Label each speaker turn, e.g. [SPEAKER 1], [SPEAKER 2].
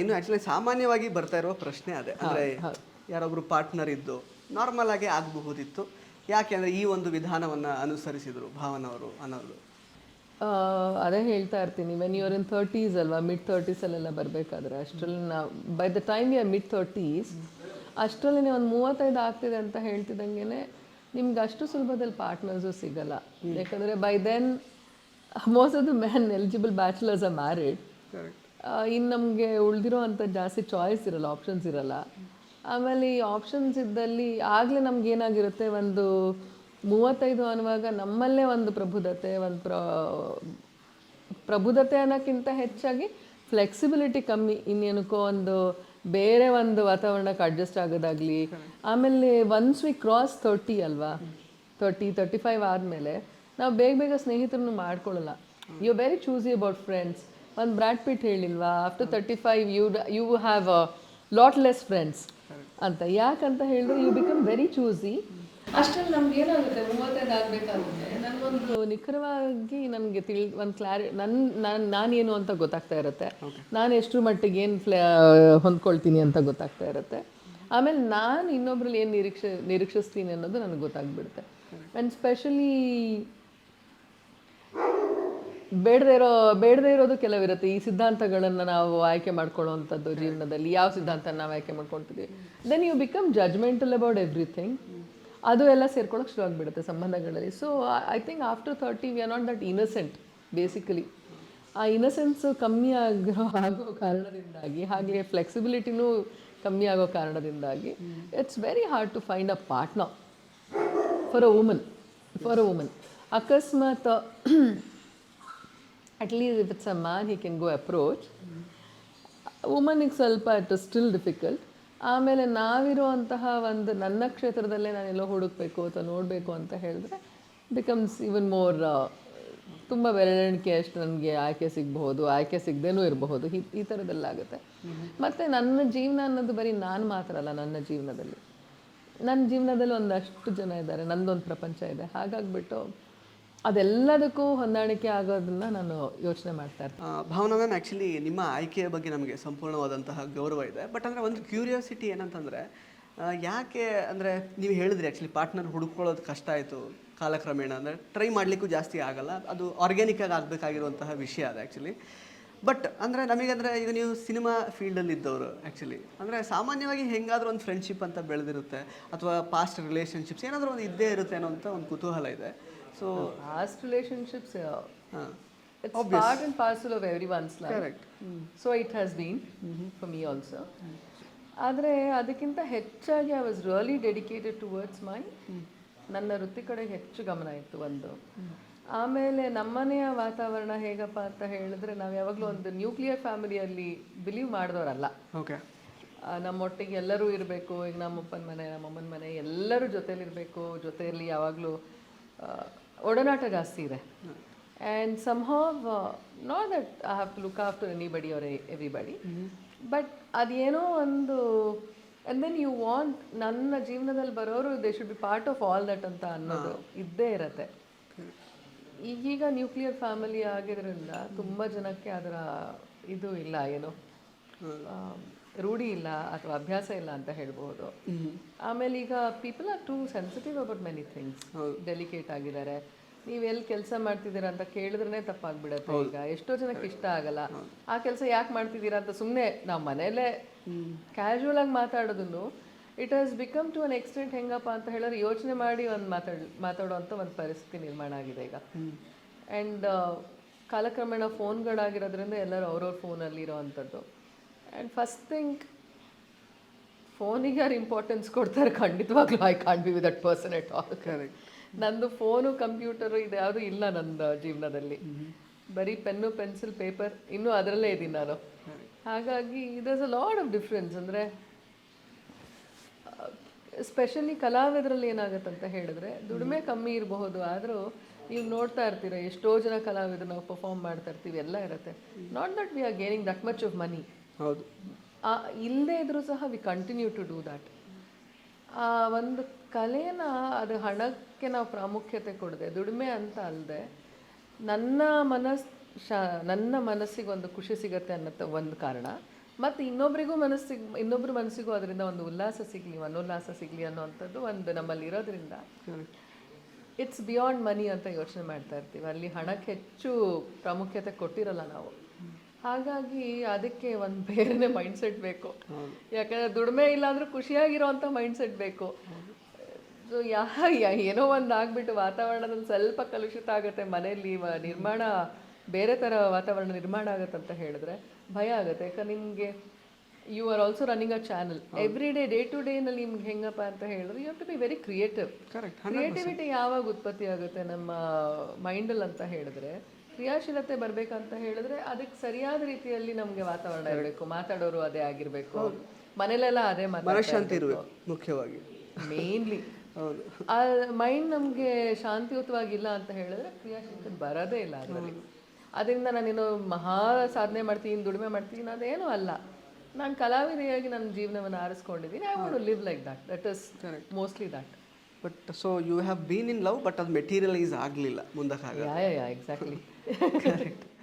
[SPEAKER 1] ಇನ್ನು ಆಕ್ಚುಲಿ ಸಾಮಾನ್ಯವಾಗಿ ಬರ್ತಾ ಇರುವ ಪ್ರಶ್ನೆ ಅದೇ. ಅಂದರೆ ಯಾರೊಬ್ಬರು ಪಾರ್ಟ್ನರ್ ಇದ್ದು ನಾರ್ಮಲ್ ಆಗಿ ಆಗಬಹುದಿತ್ತು. ಯಾಕೆ ಅಂದರೆ ಈ ಒಂದು ವಿಧಾನವನ್ನು ಅನುಸರಿಸಿದ್ರು ಭಾವನವರು ಅನ್ನೋದು.
[SPEAKER 2] ಅದೇ ಹೇಳ್ತಾ ಇರ್ತೀನಿ. ವೆನ್ ಯುವರ್ ಇನ್ ಥರ್ಟೀಸ್ ಅಲ್ವಾ ಮಿಡ್ ಥರ್ಟೀಸಲ್ಲೆಲ್ಲ ಬರಬೇಕಾದ್ರೆ ಅಷ್ಟರಲ್ಲಿ ನಾವು by the time you are mid thirties ಅಷ್ಟರಲ್ಲಿ ಒಂದು ಮೂವತ್ತೈದು ಆಗ್ತಿದೆ ಅಂತ ಹೇಳ್ತಿದ್ದಂಗೆ ನಿಮ್ಗೆ ಅಷ್ಟು ಸುಲಭದಲ್ಲಿ ಪಾರ್ಟ್ನರ್ಸು ಸಿಗಲ್ಲ. ಯಾಕಂದರೆ by then most of the man eligible bachelors are married ಇನ್ನು ನಮಗೆ ಉಳಿದಿರೋ ಅಂಥ ಜಾಸ್ತಿ ಚಾಯ್ಸ್ ಇರಲ್ಲ ಆಪ್ಷನ್ಸ್ ಇರಲ್ಲ. ಆಮೇಲೆ ಈ ಆಪ್ಷನ್ಸ್ ಇದ್ದಲ್ಲಿ ಆಗಲೇ ನಮ್ಗೆ ಏನಾಗಿರುತ್ತೆ, ಒಂದು ಮೂವತ್ತೈದು ಅನ್ನುವಾಗ ನಮ್ಮಲ್ಲೇ ಒಂದು ಪ್ರಬುದ್ಧತೆ, ಒಂದು ಪ್ರ, ಪ್ರಬುದ್ಧತೆ ಅನ್ನೋಕ್ಕಿಂತ ಹೆಚ್ಚಾಗಿ ಫ್ಲೆಕ್ಸಿಬಿಲಿಟಿ ಕಮ್ಮಿ. ಇನ್ನೇನಕ್ಕೋ ಒಂದು ಬೇರೆ ಒಂದು ವಾತಾವರಣಕ್ಕೆ ಅಡ್ಜಸ್ಟ್ ಆಗೋದಾಗ್ಲಿ, ಆಮೇಲೆ ಒನ್ಸ್ ವಿ ಕ್ರಾಸ್ ತರ್ಟಿ ಅಲ್ವಾ ತರ್ಟಿ ತರ್ಟಿ ಫೈವ್ ಆದಮೇಲೆ, ನಾವು ಬೇಗ ಬೇಗ ಸ್ನೇಹಿತರನ್ನು ಮಾಡ್ಕೊಳ್ಳಲ್ಲ. You very choosy about friends ಒಂದು ಬ್ರಾಡ್ ಪಿಟ್ ಹೇಳಿಲ್ವಾ? After thirty five you you have lot less friends ಅಂತ. ಯಾಕಂತ ಹೇಳಿದ್ರೆ ಯು ಬಿಕಮ್ ವೆರಿ ಚೂಸಿ ಅಷ್ಟರಲ್ಲಿ ನಮ್ಗೆ ಏನಾಗುತ್ತೆ? ಮೂವತ್ತೈದು ಆಗಬೇಕಾಗುತ್ತೆ. ನನಗೊಂದು ನಿಖರವಾಗಿ ನನಗೆ ತಿಳಿ ಒಂದು ಕ್ಲಾರಿ ನನ್ನ ನಾನು ನಾನೇನು ಅಂತ ಗೊತ್ತಾಗ್ತಾ ಇರುತ್ತೆ. ನಾನು ಎಷ್ಟು ಮಟ್ಟಿಗೆ ಏನು ಫ್ಲೇ ಹೊಂದ್ಕೊಳ್ತೀನಿ ಅಂತ ಗೊತ್ತಾಗ್ತಾ ಇರುತ್ತೆ. ಆಮೇಲೆ ನಾನು ಇನ್ನೊಬ್ರಲ್ಲಿ ಏನು ನಿರೀಕ್ಷೆ ನಿರೀಕ್ಷಿಸ್ತೀನಿ ಅನ್ನೋದು ನನಗೆ ಗೊತ್ತಾಗ್ಬಿಡುತ್ತೆ. ಆ್ಯಂಡ್ ಸ್ಪೆಷಲಿ ಬೇಡದೇ ಇರೋ, ಬೇಡದೇ ಇರೋದು ಕೆಲವಿರುತ್ತೆ. ಈ ಸಿದ್ಧಾಂತಗಳನ್ನು ನಾವು ಆಯ್ಕೆ ಮಾಡ್ಕೊಳ್ಳೋವಂಥದ್ದು ಜೀವನದಲ್ಲಿ ಯಾವ ಸಿದ್ಧಾಂತ ನಾವು ಆಯ್ಕೆ ಮಾಡ್ಕೊಳ್ತೀವಿ? Then you become judgmental about everything ಅದು ಎಲ್ಲ ಸೇರ್ಕೊಳ್ಳೋಕೆ ಶುರು ಆಗಿಬಿಡುತ್ತೆ ಸಂಬಂಧಗಳಲ್ಲಿ. So I think after thirty we are not that innocent basically ಆ ಇನ್ನಸೆನ್ಸ್ ಕಮ್ಮಿ ಆಗೋ ಆಗೋ ಕಾರಣದಿಂದಾಗಿ ಹಾಗೆ ಫ್ಲೆಕ್ಸಿಬಿಲಿಟಿನೂ ಕಮ್ಮಿ ಆಗೋ ಕಾರಣದಿಂದಾಗಿ it's very hard to find a partner for a woman for a woman ಅಕಸ್ಮಾತ್ at least if it's a man he can go approach ವುಮನಿಗೆ ಸ್ವಲ್ಪ ಇಟ್ ಸ್ಟಿಲ್ ಡಿಫಿಕಲ್ಟ್ ಆಮೇಲೆ ನಾವಿರುವಂತಹ ಒಂದು ನನ್ನ ಕ್ಷೇತ್ರದಲ್ಲೇ ನಾನೆಲ್ಲೋ ಹುಡುಕ್ಬೇಕು ಅಥವಾ ನೋಡಬೇಕು ಅಂತ ಹೇಳಿದ್ರೆ ಬಿಕಮ್ಸ್ ಇವನ್ ಮೋರ್ ತುಂಬ ಬೆರಳಿಕೆ ಅಷ್ಟು ನನಗೆ ಆಯ್ಕೆ ಸಿಗಬಹುದು ಆಯ್ಕೆ ಸಿಗದೇನೂ ಇರಬಹುದು ಈ ಈ ಥರದ್ದೆಲ್ಲ ಆಗುತ್ತೆ ಮತ್ತು ನನ್ನ ಜೀವನ ಅನ್ನೋದು ಬರೀ ನಾನು ಮಾತ್ರ ಅಲ್ಲ ನನ್ನ ಜೀವನದಲ್ಲಿ. ನನ್ನ ಜೀವನದಲ್ಲಿ ಒಂದಷ್ಟು ಜನ ಇದ್ದಾರೆ ನಂದೊಂದು ಪ್ರಪಂಚ ಇದೆ. ಹಾಗಾಗ್ಬಿಟ್ಟು ಅದೆಲ್ಲದಕ್ಕೂ ಹೊಂದಾಣಿಕೆ ಆಗೋದನ್ನ ನಾನು ಯೋಚನೆ ಮಾಡ್ತಾ ಇರ್ತೀನಿ.
[SPEAKER 1] ಭಾವನಾ ಮ್ಯಾಮ್ ಆ್ಯಕ್ಚುಲಿ ನಿಮ್ಮ ಆಯ್ಕೆಯ ಬಗ್ಗೆ ನಮಗೆ ಸಂಪೂರ್ಣವಾದಂತಹ ಗೌರವ ಇದೆ. ಬಟ್ ಅಂದರೆ ಒಂದು ಕ್ಯೂರಿಯಾಸಿಟಿ ಏನಂತಂದರೆ ಯಾಕೆ ಅಂದರೆ ನೀವು ಹೇಳಿದ್ರಿ ಆ್ಯಕ್ಚುಲಿ ಪಾರ್ಟ್ನರ್ ಹುಡುಕೊಳ್ಳೋದು ಕಷ್ಟ ಆಯಿತು ಕಾಲಕ್ರಮೇಣ. ಅಂದರೆ ಟ್ರೈ ಮಾಡಲಿಕ್ಕೂ ಜಾಸ್ತಿ ಆಗಲ್ಲ. ಅದು ಆರ್ಗ್ಯಾನಿಕ್ ಆಗಿ ಆಗಬೇಕಾಗಿರುವಂತಹ ವಿಷಯ ಅದು ಆ್ಯಕ್ಚುಲಿ ಬಟ್ ಅಂದರೆ ನಮಗಂದರೆ ಈಗ ನೀವು ಸಿನಿಮಾ ಫೀಲ್ಡಲ್ಲಿ ಇದ್ದವರು ಆ್ಯಕ್ಚುಲಿ ಅಂದರೆ ಸಾಮಾನ್ಯವಾಗಿ ಹೆಂಗಾದ್ರೂ ಒಂದು ಫ್ರೆಂಡ್ಶಿಪ್ ಅಂತ ಬೆಳೆದಿರುತ್ತೆ. ಅಥವಾ ಪಾಸ್ಟ್ ರಿಲೇಷನ್ಶಿಪ್ಸ್ ಏನಾದರೂ ಒಂದು ಇದ್ದೇ ಇರುತ್ತೆ ಅನ್ನೋ ಒಂದು ಕುತೂಹಲ ಇದೆ. ಸೊ
[SPEAKER 2] ಪಾಸ್ಟ್ ರಿಲೇಶನ್ಶಿಪ್ಸ್
[SPEAKER 1] ಹಾಂ
[SPEAKER 2] it's part and parcel of everyone's life
[SPEAKER 1] correct
[SPEAKER 2] so it has been for me also ಆದರೆ ಅದಕ್ಕಿಂತ ಹೆಚ್ಚಾಗಿ I was really dedicated towards my ನನ್ನ ವೃತ್ತಿ ಕಡೆ ಹೆಚ್ಚು ಗಮನ ಇತ್ತು ಒಂದು ಆಮೇಲೆ ನಮ್ಮನೆಯ ವಾತಾವರಣ ಹೇಗಪ್ಪ ಅಂತ ಹೇಳಿದ್ರೆ ನಾವು ಯಾವಾಗಲೂ ಒಂದು ನ್ಯೂಕ್ಲಿಯರ್ ಫ್ಯಾಮಿಲಿಯಲ್ಲಿ ಬಿಲೀವ್ ಮಾಡಿದವರಲ್ಲ
[SPEAKER 1] ಓಕೆ
[SPEAKER 2] ಆ, ನಮ್ಮೊಟ್ಟಿಗೆ ಎಲ್ಲರೂ ಇರಬೇಕು ಈಗ ನಮ್ಮಪ್ಪನ ಮನೆ ನಮ್ಮಮ್ಮನ ಮನೆ ಎಲ್ಲರೂ ಜೊತೆಲಿರಬೇಕು ಜೊತೆಯಲ್ಲಿ ಯಾವಾಗಲೂ ಒಡನಾಟ ಜಾಸ್ತಿ ಇದೆ. And somehow not that I have to look after anybody or everybody but ಅದೇನೋ ಒಂದು ಆ್ಯಂಡ್ ದೆನ್ ಯು ವಾಂಟ್ ನನ್ನ ಜೀವನದಲ್ಲಿ ಬರೋರು they should be part of all that ಅಂತ ಅನ್ನೋದು ಇದ್ದೇ ಇರತ್ತೆ. ಈಗೀಗ ನ್ಯೂಕ್ಲಿಯರ್ ಫ್ಯಾಮಿಲಿ ಆಗಿದ್ದರಿಂದ ತುಂಬ ಜನಕ್ಕೆ ಅದರ ಇದು ಇಲ್ಲ ಏನು. ರೂಢಿ ಇಲ್ಲ ಅಥವಾ ಅಭ್ಯಾಸ ಇಲ್ಲ ಅಂತ ಹೇಳ್ಬೋದು. ಆಮೇಲೆ ಈಗ people are too sensitive about many things delicate ಆಗಿದ್ದಾರೆ. ನೀವು ಎಲ್ಲಿ ಕೆಲಸ ಮಾಡ್ತಿದ್ದೀರಾ ಅಂತ ಕೇಳಿದ್ರೆ ತಪ್ಪಾಗ್ಬಿಡತ್ತೆ ಈಗ. ಎಷ್ಟೋ ಜನಕ್ಕೆ ಇಷ್ಟ ಆಗಲ್ಲ. ಆ ಕೆಲಸ ಯಾಕೆ ಮಾಡ್ತಿದ್ದೀರಾ ಅಂತ ಸುಮ್ಮನೆ ನಾವು ಮನೆಯಲ್ಲೇ ಕ್ಯಾಶುವಲ್ ಆಗಿ ಮಾತಾಡೋದನ್ನು it has become to an extent ಹೆಂಗಪ್ಪ ಅಂತ ಹೇಳಿದ್ರೆ ಯೋಚನೆ ಮಾಡಿ ಒಂದು ಮಾತಾಡ್ ಮಾತಾಡುವಂಥ ಒಂದು ಪರಿಸ್ಥಿತಿ ನಿರ್ಮಾಣ ಆಗಿದೆ ಈಗ. ಆ್ಯಂಡ್ ಕಾಲಕ್ರಮೇಣ ಫೋನ್ಗಳಾಗಿರೋದ್ರಿಂದ ಎಲ್ಲರೂ ಅವ್ರವ್ರ ಫೋನಲ್ಲಿ ಆ್ಯಂಡ್ ಫಸ್ಟ್ ಥಿಂಗ್ ಫೋನಿಗೆ ಯಾರು ಇಂಪಾರ್ಟೆನ್ಸ್ ಕೊಡ್ತಾರೆ? ಖಂಡಿತವಾಗ್ಲೂ I can't be with that person at all
[SPEAKER 1] correct
[SPEAKER 2] ನಂದು ಫೋನು ಕಂಪ್ಯೂಟರು ಇದು ಯಾವುದು ಇಲ್ಲ ನನ್ನ ಜೀವನದಲ್ಲಿ. ಬರೀ ಪೆನ್ನು ಪೆನ್ಸಿಲ್ ಪೇಪರ್ ಇನ್ನೂ ಅದರಲ್ಲೇ ಇದ್ದೀನಿ ನಾನು. ಹಾಗಾಗಿ it has a lot of difference ಅಂದರೆ ಸ್ಪೆಷಲಿ ಕಲಾವಿದರಲ್ಲಿ ಏನಾಗುತ್ತೆ ಅಂತ ಹೇಳಿದ್ರೆ ದುಡಿಮೆ ಕಮ್ಮಿ ಇರಬಹುದು ಆದರೂ ನೀವು ನೋಡ್ತಾ ಇರ್ತೀರ ಎಷ್ಟೋ ಜನ ಕಲಾವಿದರು ನಾವು ಪರ್ಫಾರ್ಮ್ ಮಾಡ್ತಾ ಇರ್ತೀವಿ ಎಲ್ಲ ಇರುತ್ತೆ. Not that we are gaining that much of money
[SPEAKER 1] ಹೌದು.
[SPEAKER 2] ಇಲ್ಲದೆ ಇದ್ರೂ ಸಹ we continue to do that ಆ ಒಂದು ಕಲೆನ ಅದು ಹಣಕ್ಕೆ ನಾವು ಪ್ರಾಮುಖ್ಯತೆ ಕೊಡದೆ ದುಡಿಮೆ ಅಂತ ಅಲ್ಲದೆ ನನ್ನ ಮನಸ್ ಶಾ ನನ್ನ ಮನಸ್ಸಿಗೆ ಒಂದು ಖುಷಿ ಸಿಗತ್ತೆ ಅನ್ನೋ ಒಂದು ಕಾರಣ. ಮತ್ತು ಇನ್ನೊಬ್ರಿಗೂ ಮನಸ್ಸಿಗೆ ಇನ್ನೊಬ್ಬರ ಮನಸ್ಸಿಗೂ ಅದರಿಂದ ಒಂದು ಉಲ್ಲಾಸ ಸಿಗಲಿ ಮನೋಲ್ಲಾಸ ಸಿಗಲಿ ಅನ್ನೋವಂಥದ್ದು ಒಂದು ನಮ್ಮಲ್ಲಿ ಇರೋದ್ರಿಂದ. ಇಟ್ಸ್ ಬಿಯಾಂಡ್ ಮನಿ ಅಂತ ಯೋಚನೆ ಮಾಡ್ತಾ ಇರ್ತೀವಿ. ಅಲ್ಲಿ ಹಣಕ್ಕೆ ಹೆಚ್ಚು ಪ್ರಾಮುಖ್ಯತೆ ಕೊಟ್ಟಿರಲ್ಲ ನಾವು. ಹಾಗಾಗಿ ಅದಕ್ಕೆ ಒಂದು ಮೈಂಡ್ ಮೈಂಡ್ಸೆಟ್ ಬೇಕು. ಯಾಕಂದ್ರೆ ದುಡಿಮೆ ಇಲ್ಲ ಅಂದ್ರೂ ಮೈಂಡ್ ಮೈಂಡ್ಸೆಟ್ ಬೇಕು. ಸೊ ಯಾ ಏನೋ ಒಂದು ಆಗ್ಬಿಟ್ಟು ವಾತಾವರಣದಲ್ಲಿ ಸ್ವಲ್ಪ ಕಲುಷಿತ ಆಗುತ್ತೆ ಮನೆಯಲ್ಲಿ ನಿರ್ಮಾಣ ಬೇರೆ ಥರ ವಾತಾವರಣ ನಿರ್ಮಾಣ ಆಗುತ್ತೆ ಅಂತ ಹೇಳಿದ್ರೆ ಭಯ ಆಗುತ್ತೆ. ಯಾಕಂದ್ರೆ ನಿಮಗೆ you are also running a channel every day day to ಡೇನಲ್ಲಿ ನಿಮ್ಗೆ ಹೆಂಗಪ್ಪ ಅಂತ ಹೇಳಿದ್ರೆ you have to be very creative creativity ಯಾವಾಗ ಉತ್ಪತ್ತಿ ಆಗುತ್ತೆ ನಮ್ಮ ಮೈಂಡಲ್ಲಿ ಅಂತ ಹೇಳಿದ್ರೆ ಕ್ರಿಯಾಶೀಲತೆ ಬರ್ಬೇಕಂತ ಹೇಳಿದ್ರೆ ಅದಕ್ಕೆ ಸರಿಯಾದ ರೀತಿಯಲ್ಲಿ ನಮಗೆ ವಾತಾವರಣ ಇರಬೇಕು. ಮಾತಾಡೋರು ಅದೇ ಆಗಿರಬೇಕು. ಮನೇಲೆಲ್ಲ ಅದೇ
[SPEAKER 1] ಮನಃಶಾಂತಿ ಇರಬೇಕು. ಮುಖ್ಯವಾಗಿ.
[SPEAKER 2] ಮೇನ್ಲಿ ಆ ಮೈಂಡ್ ನಮಗೆ ಶಾಂತಿಯುತವಾಗಿಲ್ಲ ಅಂತ ಹೇಳಿದ್ರೆ ಕ್ರಿಯಾಶೀಲತೆ ಬರೋದೇ ಇಲ್ಲ ಅದರಲ್ಲಿ. ಅದರಿಂದ ನಾನೇನು ಮಹಾ ಸಾಧನೆ ಮಾಡ್ತೀನಿ ದುಡಿಮೆ ಮಾಡ್ತೀನಿ ಅದೇನೂ ಅಲ್ಲ. ನಾನು ಕಲಾವಿದೆಯಾಗಿ ನನ್ನ ಜೀವನವನ್ನು ಆರಿಸ್ಕೊಂಡಿದ್ದೀನಿ. I want live like that that is mostly that
[SPEAKER 1] but so you have been in love but ಅದು ಮೆಟೀರಿಯಲೈಸ್ ಆಗಲಿಲ್ಲ ಮುಂದಕ್ಕೆ
[SPEAKER 2] ಯಾ ಯಾ ಎಕ್ಸಾಕ್ಟ್ಲಿ
[SPEAKER 1] ಕರೆಕ್ಟ್